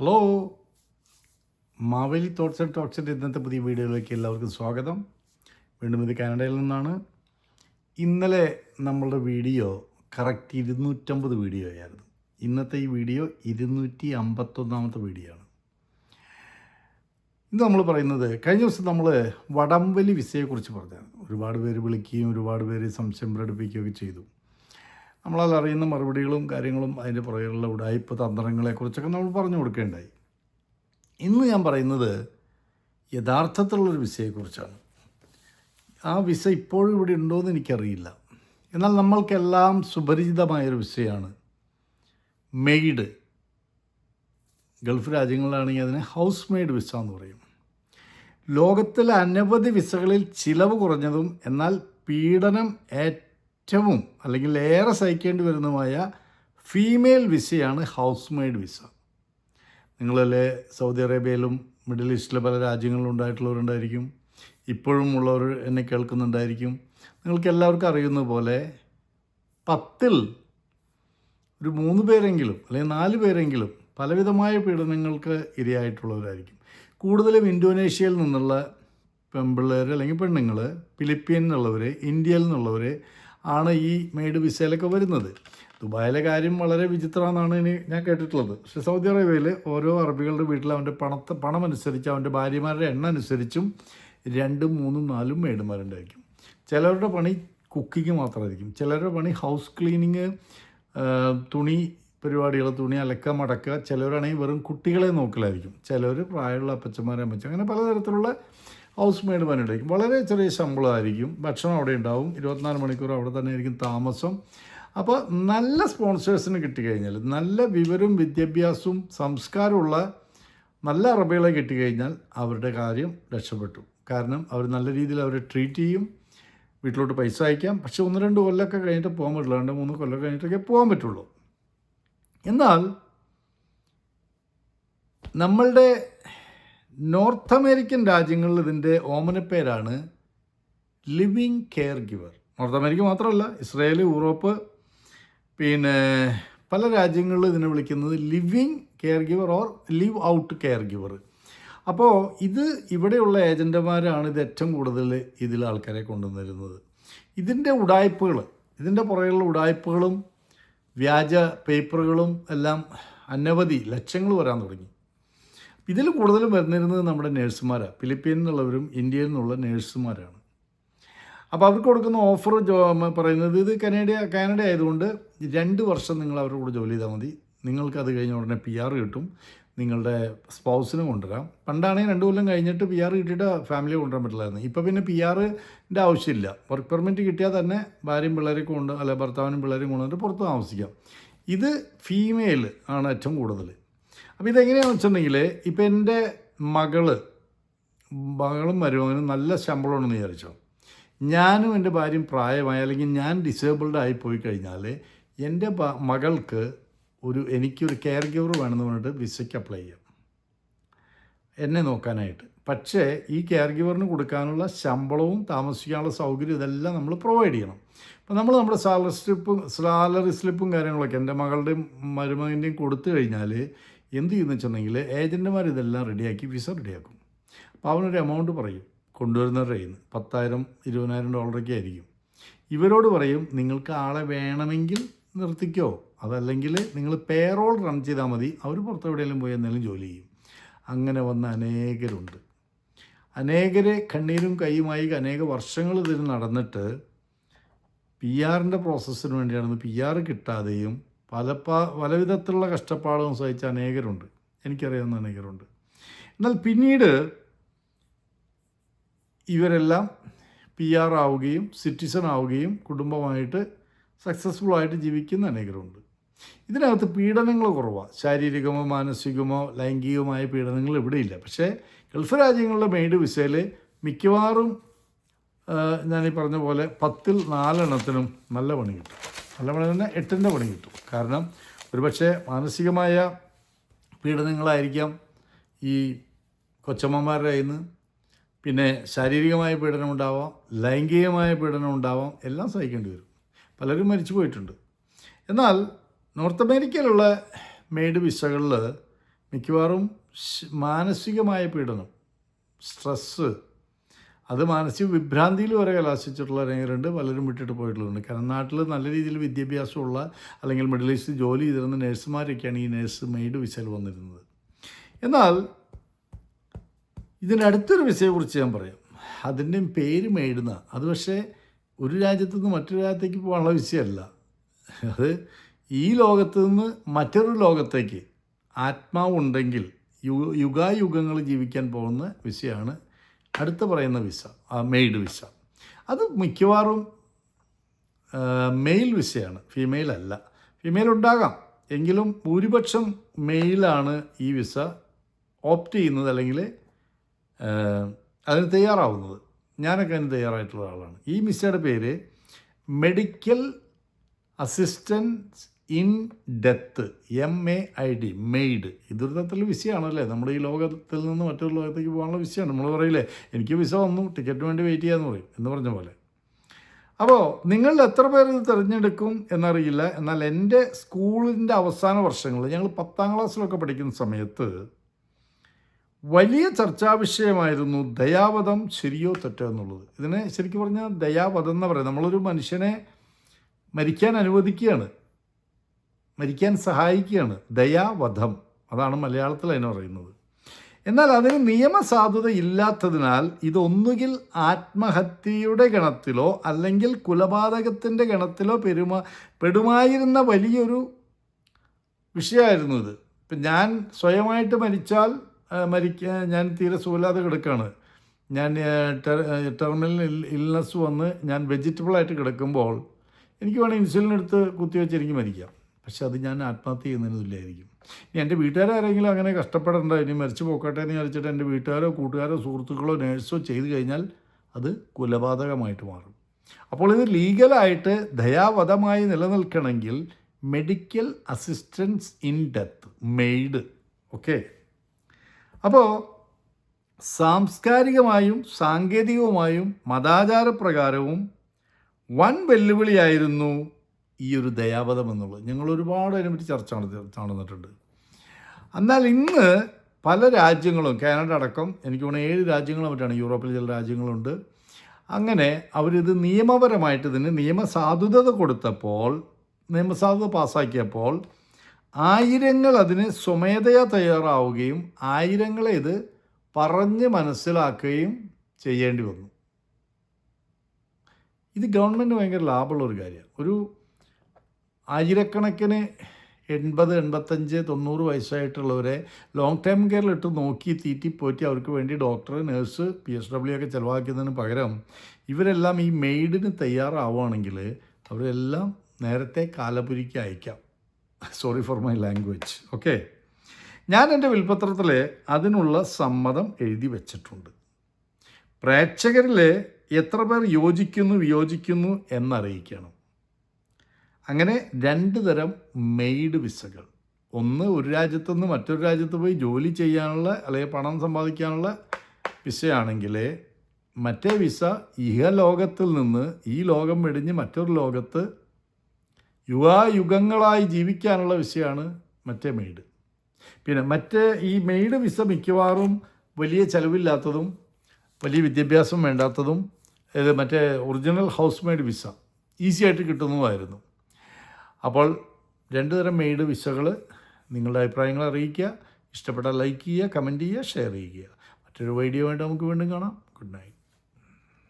Hello. Maveli thoughts and ടോക്സിന്റെ ഇന്നത്തെ പുതിയ വീഡിയോയിലേക്ക് എല്ലാവർക്കും സ്വാഗതം. വീണ്ടും ഇത് കാനഡയിൽ നിന്നാണ്. ഇന്നലെ നമ്മളുടെ വീഡിയോ കറക്റ്റ് ഇരുന്നൂറ്റമ്പത് വീഡിയോ ആയിരുന്നു ഇന്നത്തെ ഈ വീഡിയോ ഇരുന്നൂറ്റി അമ്പത്തൊന്നാമത്തെ വീഡിയോ ആണ് ഇന്ന് നമ്മൾ പറയുന്നത് കഴിഞ്ഞ ദിവസം നമ്മൾ വടംവലി വിസയെക്കുറിച്ച് പറഞ്ഞായിരുന്നു. ഒരുപാട് പേര് വിളിക്കുകയും ഒരുപാട് പേര് സംശയം പ്രകടിപ്പിക്കുകയൊക്കെ ചെയ്തു. നമ്മളതിൽ അറിയുന്ന മറുപടികളും കാര്യങ്ങളും അതിന്റെ പുറകിലുള്ള ഉടായ്പ തന്ത്രങ്ങളെക്കുറിച്ചൊക്കെ നമ്മൾ പറഞ്ഞു കൊടുക്കേണ്ടായി. ഇന്ന് ഞാൻ പറയുന്നത് യഥാർത്ഥത്തിലുള്ളൊരു വിസയെക്കുറിച്ചാണ് ആ വിസ ഇപ്പോഴും ഇവിടെ ഉണ്ടോയെന്ന് എനിക്കറിയില്ല. എന്നാൽ നമ്മൾക്കെല്ലാം സുപരിചിതമായൊരു വിസയാണ് മെയ്ഡ്. ഗൾഫ് രാജ്യങ്ങളിലാണെങ്കിൽ അതിനെ ഹൗസ് മെയ്ഡ് വിസ എന്ന് പറയും. ലോകത്തിലെ അനവധി വിസകളിൽ ചിലവ് കുറഞ്ഞതും എന്നാൽ പീഡനം ഏറ്റവും അല്ലെങ്കിൽ ഏറെ സഹിക്കേണ്ടി വരുന്നതുമായ ഫീമെയിൽ വിസയാണ് ഹൗസ് മെയ്ഡ് വിസ നിങ്ങളല്ലേ സൗദി അറേബ്യയിലും മിഡിൽ ഈസ്റ്റിലെ പല രാജ്യങ്ങളിലും ഉണ്ടായിട്ടുള്ളവരുണ്ടായിരിക്കും. ഇപ്പോഴും ഉള്ളവർ എന്നെ കേൾക്കുന്നുണ്ടായിരിക്കും. നിങ്ങൾക്ക് എല്ലാവർക്കും അറിയുന്ന പോലെ പത്തിൽ ഒരു മൂന്ന് പേരെങ്കിലും അല്ലെങ്കിൽ നാല് പേരെങ്കിലും പലവിധമായ പീഡനങ്ങൾക്ക് ഇരയായിട്ടുള്ളവരായിരിക്കും. കൂടുതലും ഇന്തോനേഷ്യയിൽ നിന്നുള്ള പെൺപിള്ളേർ അല്ലെങ്കിൽ പെണ്ണുങ്ങൾ ഫിലിപ്പീനിൽ നിന്നുള്ളവർ ഇന്ത്യയിൽ നിന്നുള്ളവർ ആണ് ഈ മെയ്ഡ് വിസയിലൊക്കെ വരുന്നത്. ദുബായിലെ കാര്യം വളരെ വിചിത്രമാണെന്നാണ് ഇനി ഞാൻ കേട്ടിട്ടുള്ളത്. പക്ഷേ സൗദി അറേബ്യയിൽ ഓരോ അറബികളുടെ വീട്ടിൽ അവന്റെ പണത്തെ പണം അനുസരിച്ച് അവന്റെ ഭാര്യമാരുടെ എണ്ണം അനുസരിച്ചും രണ്ടും മൂന്നും നാലും മെയ്ഡുമാരുണ്ടായിരിക്കും. ചിലവരുടെ പണി കുക്കിങ് മാത്രമായിരിക്കും. ചിലരുടെ പണി ഹൗസ് ക്ലീനിങ് തുണി പരിപാടികൾ തുണി അലക്ക മടക്കുക. ചിലവരാണെങ്കിൽ വെറും കുട്ടികളെ നോക്കലായിരിക്കും. ചിലർ പ്രായമുള്ള അപ്പച്ചന്മാരെ അമ്മച്ച അങ്ങനെ പലതരത്തിലുള്ള ഹൗസ് മെയ്ഡ് പണിയുണ്ടായിരിക്കും. വളരെ ചെറിയ ശമ്പളമായിരിക്കും. ഭക്ഷണം അവിടെ ഉണ്ടാവും. ഇരുപത്തിനാല് മണിക്കൂർ അവിടെ തന്നെ ആയിരിക്കും താമസം. അപ്പോൾ നല്ല സ്പോൺസേഴ്സിന് കിട്ടിക്കഴിഞ്ഞാൽ നല്ല വിവരവും വിദ്യാഭ്യാസവും സംസ്കാരമുള്ള നല്ല അറബികളെ കിട്ടിക്കഴിഞ്ഞാൽ അവരുടെ കാര്യം രക്ഷപ്പെട്ടു. കാരണം അവർ നല്ല രീതിയിൽ അവരെ ട്രീറ്റ് ചെയ്യും. വീട്ടിലോട്ട് പൈസ അയക്കാം. പക്ഷേ ഒന്ന് രണ്ട് കൊല്ലമൊക്കെ കഴിഞ്ഞിട്ട് പോകാൻ പറ്റില്ല. രണ്ട് മൂന്ന് കൊല്ലം കഴിഞ്ഞിട്ടൊക്കെ പോകാൻ പറ്റുള്ളൂ. എന്നാൽ നമ്മളുടെ നോർത്ത് അമേരിക്കൻ രാജ്യങ്ങളിൽ ഇതിന്റെ ഓമനപ്പേരാണ് living care giver north America മാത്രമല്ല ഇസ്രയേൽ യൂറോപ്പ് പിന്നെ പല രാജ്യങ്ങളിലും ഇതിനെ വിളിക്കുന്നത് living care giver or live out care giver അപ്പോൾ ഇത് ഇവിടെയുള്ള ഏജന്റുമാരാണ് ഇത് ഏറ്റവും കൂടുതൽ ഇതിൽ ആൾക്കാരെ കൊണ്ടുവന്നിരുന്നത്. ഇതിന്റെ ഉടായ്പകൾ ഇതിന്റെ പുറകെയുള്ള ഉടായ്പകളും വ്യാജ പേപ്പറുകളും എല്ലാം അനവധി ലക്ഷങ്ങൾ വരാൻ തുടങ്ങി. ഇതിൽ കൂടുതലും വരുന്നിരുന്നത് നമ്മുടെ നേഴ്സുമാരാണ് ഫിലിപ്പീനിൽ നിന്നുള്ളവരും ഇന്ത്യയിൽ നിന്നുള്ള നേഴ്സുമാരാണ്. അപ്പോൾ അവർക്ക് കൊടുക്കുന്ന ഓഫർ പറയുന്നത് ഇത് കനേഡ കാനഡ ആയതുകൊണ്ട് രണ്ട് വർഷം നിങ്ങൾ അവരുടെ കൂടെ ജോലി ചെയ്താൽ മതി. നിങ്ങൾക്ക് അത് കഴിഞ്ഞ ഉടനെ പി ആർ കിട്ടും. നിങ്ങളുടെ സ്പൗസിനെ കൊണ്ടുവരാം. പണ്ടാണെങ്കിൽ രണ്ട് കൊല്ലം കഴിഞ്ഞിട്ട് പി ആർ കിട്ടിയിട്ട് ഫാമിലി കൊണ്ടുവരാൻ പറ്റില്ലായിരുന്നു. ഇപ്പോൾ പിന്നെ പി ആറിന്റെ ആവശ്യമില്ല. വർക്ക് പെർമിറ്റ് കിട്ടിയാൽ തന്നെ ഭാര്യയും പിള്ളേരെ കൊണ്ട് അല്ല ഭർത്താവിനും പിള്ളേരെയും കൊണ്ടുവന്നിട്ട് പുറത്ത് താമസിക്കാം. ഇത് ഫീമെയിൽ ആണ് ഏറ്റവും കൂടുതൽ. അപ്പോൾ ഇതെങ്ങനെയാണെന്ന് വെച്ചിട്ടുണ്ടെങ്കിൽ ഇപ്പം എന്റെ മകൾ മകളും മരുമകനും നല്ല ശമ്പളമാണെന്ന് വിചാരിച്ചോ. ഞാനും എന്റെ ഭാര്യയും പ്രായമായി അല്ലെങ്കിൽ ഞാൻ ഡിസേബിൾഡ് ആയി പോയി കഴിഞ്ഞാൽ എന്റെ മകൾക്ക് ഒരു എനിക്കൊരു കെയർ ഗിവർ വേണമെന്ന് പറഞ്ഞിട്ട് വിസയ്ക്ക് അപ്ലൈ ചെയ്യാം. എന്നെ നോക്കാനായിട്ട്. പക്ഷേ ഈ കെയർ ഗിവറിന് കൊടുക്കാനുള്ള ശമ്പളവും താമസിക്കാനുള്ള സൗകര്യം ഇതെല്ലാം നമ്മൾ പ്രൊവൈഡ് ചെയ്യണം. അപ്പോൾ നമ്മൾ നമ്മുടെ സാലറി സ്ലിപ്പും സാലറി സ്ലിപ്പും കാര്യങ്ങളൊക്കെ എന്റെ മകളുടെയും മരുമകന്റെയും കൊടുത്തു കഴിഞ്ഞാൽ എന്ത് ചെയ്യുന്ന വെച്ചിട്ടുണ്ടെങ്കിൽ ഏജന്റുമാർ ഇതെല്ലാം റെഡിയാക്കി വിസ റെഡിയാക്കും. അപ്പോൾ അവനൊരു എമൗണ്ട് പറയും കൊണ്ടുവരുന്നവരുടെ കയ്യിൽ നിന്ന്. പത്തായിരം ഇരുപതിനായിരം ഡോളറൊക്കെ ആയിരിക്കും. ഇവരോട് പറയും നിങ്ങൾക്ക് ആളെ വേണമെങ്കിൽ നിർത്തിക്കോ. അതല്ലെങ്കിൽ നിങ്ങൾ പേറോൾ റൺ ചെയ്താൽ മതി. അവർ പുറത്തെവിടെയെങ്കിലും പോയി എന്തെങ്കിലും ജോലി ചെയ്യും. അങ്ങനെ വന്ന അനേകരുണ്ട്. അനേകരെ കണ്ണീരും കൈയുമായി അനേക വർഷങ്ങൾ ഇതിന് നടന്നിട്ട് പി ആറിന്റെ പ്രോസസ്സിന് വേണ്ടിയാണെന്ന് പി ആർ കിട്ടാതെയും പല പലവിധത്തിലുള്ള കഷ്ടപ്പാടും സഹിച്ച അനേകരുണ്ട്. എനിക്കറിയാവുന്ന അനേകരുണ്ട്. എന്നാൽ പിന്നീട് ഇവരെല്ലാം പി ആർ ആവുകയും സിറ്റിസൺ ആവുകയും കുടുംബമായിട്ട് സക്സസ്ഫുൾ ആയിട്ട് ജീവിക്കുന്ന അനേകരുണ്ട്. ഇതിനകത്ത് പീഡനങ്ങൾ കുറവാണ് ശാരീരികമോ മാനസികമോ ലൈംഗികമായ പീഡനങ്ങൾ ഇവിടെയില്ല. പക്ഷേ ഗൾഫ് രാജ്യങ്ങളുടെ മെയ്ഡ് വിസയിൽ മിക്കവാറും ഞാനീ പറഞ്ഞ പോലെ പത്തിൽ നാലെണ്ണത്തിനും നല്ല പണി കിട്ടും. നല്ല പണി തന്നെ എട്ടിന്റെ പണി കിട്ടും. കാരണം ഒരുപക്ഷെ മാനസികമായ പീഡനങ്ങളായിരിക്കാം ഈ കൊച്ചമ്മമാരുടെ കയ്യിൽ നിന്ന് പിന്നെ ശാരീരികമായ പീഡനം ഉണ്ടാവാം ലൈംഗികമായ പീഡനം ഉണ്ടാവാം എല്ലാം സഹിക്കേണ്ടി വരും. പലരും മരിച്ചു പോയിട്ടുണ്ട്. എന്നാൽ നോർത്ത് അമേരിക്കയിലുള്ള മെയ്ഡ് വിസകളിൽ മിക്കവാറും മാനസികമായ പീഡനം സ്ട്രെസ്സ് അത് മാനസിക വിഭ്രാന്തിയിൽ വരെ കലാശിച്ചിട്ടുള്ള അനേകരുണ്ട് പലരും വിട്ടിട്ട് പോയിട്ടുള്ളതുണ്ട്. കാരണം നാട്ടിൽ നല്ല രീതിയിൽ വിദ്യാഭ്യാസമുള്ള അല്ലെങ്കിൽ മിഡിൽ ഈസ്റ്റ് ജോലി ചെയ്തിരുന്ന നേഴ്സുമാരൊക്കെയാണ് ഈ നേഴ്സ് മെയ്ഡ് വിസയിൽ വന്നിരുന്നത്. എന്നാൽ ഇതിനടുത്തൊരു വിസയെക്കുറിച്ച് ഞാൻ പറയാം. അതിന്റെയും പേര് മെയ്ഡെന്ന് അത് പക്ഷേ ഒരു രാജ്യത്തു നിന്ന് മറ്റൊരു രാജ്യത്തേക്ക് പോകാനുള്ള വിസയല്ല അത് ഈ ലോകത്ത് നിന്ന് മറ്റൊരു ലോകത്തേക്ക് ആത്മാവുണ്ടെങ്കിൽ യുഗായുഗങ്ങൾ ജീവിക്കാൻ പോകുന്ന വിസയാണ് അടുത്ത് പറയുന്ന വിസ മെയ്ഡ് വിസ. അത് മിക്കവാറും മെയിൽ വിസയാണ്. ഫീമെയിൽ അല്ല. ഫീമെയിൽ ഉണ്ടാകാം. എങ്കിലും ഭൂരിപക്ഷം മെയിലാണ് ഈ വിസ ഓപ്റ്റ് ചെയ്യുന്നത് അല്ലെങ്കിൽ അതിന് തയ്യാറാവുന്നത്. ഞാനൊക്കെ അതിന് തയ്യാറായിട്ടുള്ള ആളാണ്. ഈ വിസയുടെ പേര് medical assistance in death M A I D maid. ഇതൊരു തരത്തിൽ വിസയാണല്ലേ? നമ്മുടെ ഈ ലോകത്തിൽ നിന്ന് മറ്റൊരു ലോകത്തേക്ക് പോകാനുള്ള വിസയാണ്. നമ്മൾ പറയില്ലേ എനിക്ക് വിസ വന്നു ടിക്കറ്റിന് വേണ്ടി വെയിറ്റ് ചെയ്യാമെന്ന് പറയും എന്ന് പറഞ്ഞ പോലെ. അപ്പോൾ നിങ്ങൾ എത്ര പേർ ഇത് തിരഞ്ഞെടുക്കും എന്നറിയില്ല. എന്നാൽ എന്റെ സ്കൂളിന്റെ അവസാന വർഷങ്ങളിൽ ഞങ്ങൾ പത്താം ക്ലാസ്സിലൊക്കെ പഠിക്കുന്ന സമയത്ത് വലിയ ചർച്ചാ വിഷയമായിരുന്നു ദയാവധം ശരിയോ തെറ്റോ എന്നുള്ളത്. ഇതിനെ ശരിക്കും പറഞ്ഞാൽ ദയാവധം എന്ന് പറയുന്നത് നമ്മളൊരു മനുഷ്യനെ മരിക്കാൻ അനുവദിക്കുകയാണ്. മരിക്കാൻ സഹായിക്കുകയാണ്. ദയാവധം. അതാണ് മലയാളത്തിൽ അതിനെ പറയുന്നത്. എന്നാൽ അതിന് നിയമസാധുത ഇല്ലാത്തതിനാൽ ഇതൊന്നുകിൽ ആത്മഹത്യയുടെ ഗണത്തിലോ അല്ലെങ്കിൽ കുലപാതകത്തിന്റെ ഗണത്തിലോ പെരുമാ പെടുമായിരുന്ന വലിയൊരു വിഷയമായിരുന്നു ഇത്. ഇപ്പം ഞാൻ സ്വയമായിട്ട് മരിച്ചാൽ മരിക്ക ഞാൻ തീരെ സുഖമില്ലാതെ കിടക്കുകയാണ് ഞാൻ ടെർമിനൽ ഇൽനെസ് വന്ന് ഞാൻ വെജിറ്റബിളായിട്ട് കിടക്കുമ്പോൾ എനിക്ക് വേണമെങ്കിൽ ഇൻസുലിൻ എടുത്ത് കുത്തിവെച്ച് എനിക്ക് മരിക്കാം. പക്ഷെ അത് ഞാൻ ആത്മഹത്യ ചെയ്യുന്നതിന് തുല്യമായിരിക്കും ഇനി എന്റെ വീട്ടുകാരാരെങ്കിലും അങ്ങനെ കഷ്ടപ്പെടേണ്ട ഇനി മരിച്ചു പോക്കട്ടെ എന്ന് വിചാരിച്ചിട്ട് എന്റെ വീട്ടുകാരോ കൂട്ടുകാരോ സുഹൃത്തുക്കളോ നേഴ്സോ ചെയ്തു കഴിഞ്ഞാൽ അത് കൊലപാതകമായിട്ട് മാറും. അപ്പോൾ ഇത് ലീഗലായിട്ട് ദയാവധമായി നിലനിൽക്കണമെങ്കിൽ medical assistance in death MAID okay? അപ്പോൾ സാംസ്കാരികമായും സാങ്കേതികവുമായും മതാചാരപ്രകാരവും വൻ വെല്ലുവിളിയായിരുന്നു ഈ ഒരു ദയാപദം എന്നുള്ളത്. ഞങ്ങൾ ഒരുപാട് അതിനെപ്പറ്റി ചർച്ച നടന്നിട്ടുണ്ട്. എന്നാൽ ഇന്ന് പല രാജ്യങ്ങളും കാനഡ അടക്കം എനിക്ക് തോന്നുന്നു ഏഴ് രാജ്യങ്ങളും മറ്റാണ് യൂറോപ്പിൽ ചില രാജ്യങ്ങളുണ്ട്. അങ്ങനെ അവരിത് നിയമപരമായിട്ട് ഇതിന് നിയമസാധുത കൊടുത്തപ്പോൾ നിയമസാധുത പാസ്സാക്കിയപ്പോൾ ആയിരങ്ങൾ അതിന് സ്വമേധയാ തയ്യാറാവുകയും ആയിരങ്ങളെ ഇത് പറഞ്ഞ് മനസ്സിലാക്കുകയും ചെയ്യേണ്ടി വന്നു. ഇത് ഗവൺമെന്റ് ഭയങ്കര ലാഭമുള്ള ഒരു കാര്യമാണ്. ഒരു ആയിരക്കണക്കിന് എൺപത് എൺപത്തഞ്ച് തൊണ്ണൂറ് വയസ്സായിട്ടുള്ളവരെ ലോങ് ടൈം കെയറിലിട്ട് നോക്കി തീറ്റിപ്പോറ്റി അവർക്ക് വേണ്ടി doctor nurse P S W ഒക്കെ ചിലവാക്കുന്നതിന് പകരം ഇവരെല്ലാം ഈ മെയ്ഡിന് തയ്യാറാവുകയാണെങ്കിൽ അവരെല്ലാം നേരത്തെ കാലപുരിക്ക് അയക്കാം. Sorry for my language okay ഞാൻ എന്റെ വിൽപ്പത്രത്തിൽ അതിനുള്ള സമ്മതം എഴുതി വച്ചിട്ടുണ്ട്. പ്രേക്ഷകരിൽ എത്ര പേർ യോജിക്കുന്നു വിയോജിക്കുന്നു എന്നറിയിക്കണം. അങ്ങനെ രണ്ട് തരം മെയ്ഡ് വിസകൾ. ഒന്ന് ഒരു രാജ്യത്തു നിന്ന് മറ്റൊരു രാജ്യത്ത് പോയി ജോലി ചെയ്യാനുള്ള അല്ലെങ്കിൽ പണം സമ്പാദിക്കാനുള്ള വിസയാണെങ്കിൽ മറ്റേ വിസ ഇഹലോകത്തിൽ നിന്ന് ഈ ലോകം വെടിഞ്ഞ് മറ്റൊരു ലോകത്ത് യുഗായുഗങ്ങളായി ജീവിക്കാനുള്ള വിസയാണ് മറ്റേ മെയ്ഡ്. പിന്നെ മറ്റേ ഈ മെയ്ഡ് വിസ മിക്കവാറും വലിയ ചിലവില്ലാത്തതും വലിയ വിദ്യാഭ്യാസം വേണ്ടാത്തതും ഇത് മറ്റേ original house maid visa easy ആയിട്ട് കിട്ടുന്നതായിരുന്നു അപ്പോൾ രണ്ട് തരം മെയ്ഡ് വിസകൾ നിങ്ങളുടെ അഭിപ്രായങ്ങൾ അറിയിക്കുക. ഇഷ്ടപ്പെട്ടാൽ ലൈക്ക് ചെയ്യുക കമന്റ് ചെയ്യുക ഷെയർ ചെയ്യുക. മറ്റൊരു വീഡിയോ ആയിട്ട് നമുക്ക് വീണ്ടും കാണാം. Good night